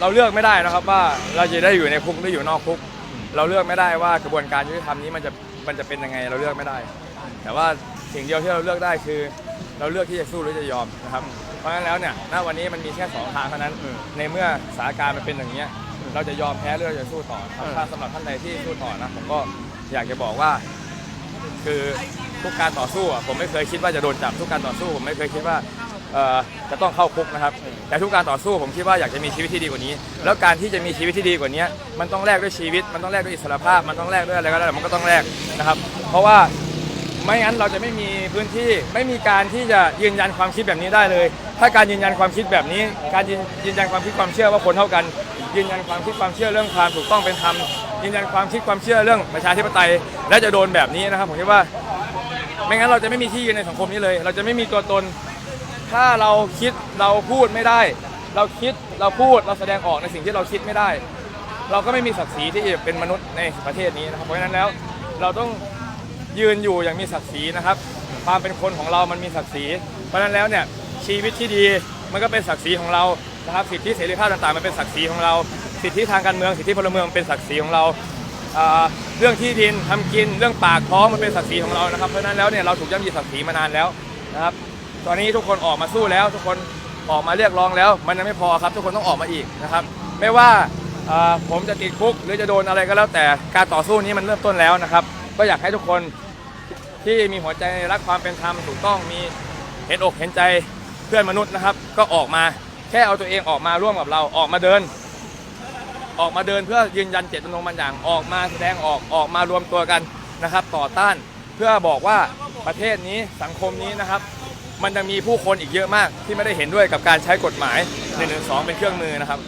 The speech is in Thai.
เราเลือกไม่ได้นะครับว่าเราจะได้อยู่ในคุกหรืออยู่นอกคุก เราเลือกไม่ได้ว่ากระบวนการยุติธรรมนี้มันจะมันจะเป็นยังไงเราเลือกไม่ได้ แต่ว่าสิ่งเดียวที่เราเลือกได้คือ เราเลือกที่จะสู้หรือจะยอมนะครับ เพราะฉะนั้นแล้วเนี่ยณวันนี้มันมีแค่สองทางเท่านั้น ในเมื่อสถานการณ์มันเป็นอย่างนี้ยเราจะยอมแพ้หรือเราจะสู้ต่อครับถ้าสำหรับท่านใดที่สู้ต่อนะผมก็อยากจะบอกว่า คือทุกการต่อสู้อะผมไม่เคยคิดว่าจะโดนจับทุกการต่อสู้ผมไม่เคยคิดว่า จะต้องเข้าคุกนะครับ แต่ทุกการต่อสู้ผมคิดว่าอยากจะมีชีวิตที่ดีกว่านี้ แล้วการที่จะมีชีวิตที่ดีกว่านี้ มันต้องแลกด้วยชีวิต มันต้องแลกด้วยอิสรภาพ มันต้องแลกด้วยอะไรก็ได้มันก็ต้องแลกนะครับ เพราะว่าไม่งั้นเราจะไม่มีพื้นที่ไม่มีการที่จะยืนยันความคิดแบบนี้ได้เลย ถ้าการยืนยันความคิดแบบนี้ การยืนยืนยันความคิดความเชื่อว่าคนเท่ากัน ยืนยันความคิดความเชื่อเรื่องความถูกต้องเป็นธรรมยืนยันความคิดความเชื่อเรื่องประชาธิปไตย และจะโดนแบบนี้นะครับผมคิดว่า ไม่งั้นเราจะไม่มีที่ยืนในสังคมนี้เลย เราจะไม่มีตัวตน ถ้าเราคิดเราพูดไม่ได้ เราคิดเราพูดเราแสดงออกในสิ่งที่เราคิดไม่ได้ เราก็ไม่มีศักดิ์ศรีที่จะเป็นมนุษย์ในประเทศนี้นะครับเพราะฉะนั้นแล้วเราต้องยืนอยู่อย่างมีศักดิ์ศรีนะครับ ความเป็นคนของเรามันมีศักดิ์ศรี เพราะฉะนั้นแล้วเนี่ยชีวิตที่ดีมันก็เป็นศักดิ์ศรีของเรานะครับสิทธิเสรีภาพต่างๆมันเป็นศักดิ์ศรีของเรา สิทธิทางการเมืองสิทธิพลเมืองมันเป็นศักดิ์ศรีของเราเรื่องที่ดินทำกินเรื่องปากท้องมันเป็นศักดิ์ศรีของเรานะครับเพราะฉะนั้นแล้วเนี่ยเราถูกย่ำยีศักดิ์ศรีมานานแล้วนะครับ ตอนนี้ทุกคนออกมาสู้แล้ว ทุกคนออกมาเรียกร้องแล้ว มันยังไม่พอครับ ทุกคนต้องออกมาอีกนะครับ ไม่ว่าผมจะติดคุกหรือจะโดนอะไรก็แล้วแต่การต่อสู้นี้มันเริ่มต้นแล้วนะครับ ก็อยากให้ทุกคนที่มีหัวใจรักความเป็นธรรมถูกต้องมีเห็นอกเห็นใจเพื่อนมนุษย์นะครับ ก็ออกมาแค่เอาตัวเองออกมาร่วมกับเราออกมาเดิน ออกมาเดินเพื่อยืนยันเจตจำนงบางอย่างออกมาแสดงออกออกมารวมตัวกันนะครับ ต่อต้านเพื่อบอกว่าประเทศนี้สังคมนี้นะครับ มันยังมีผู้คนอีกเยอะมากที่ไม่ได้เห็นด้วยกับการใช้กฎหมาย1นหนึ่งสองเป็นเครื่องมือนะครับ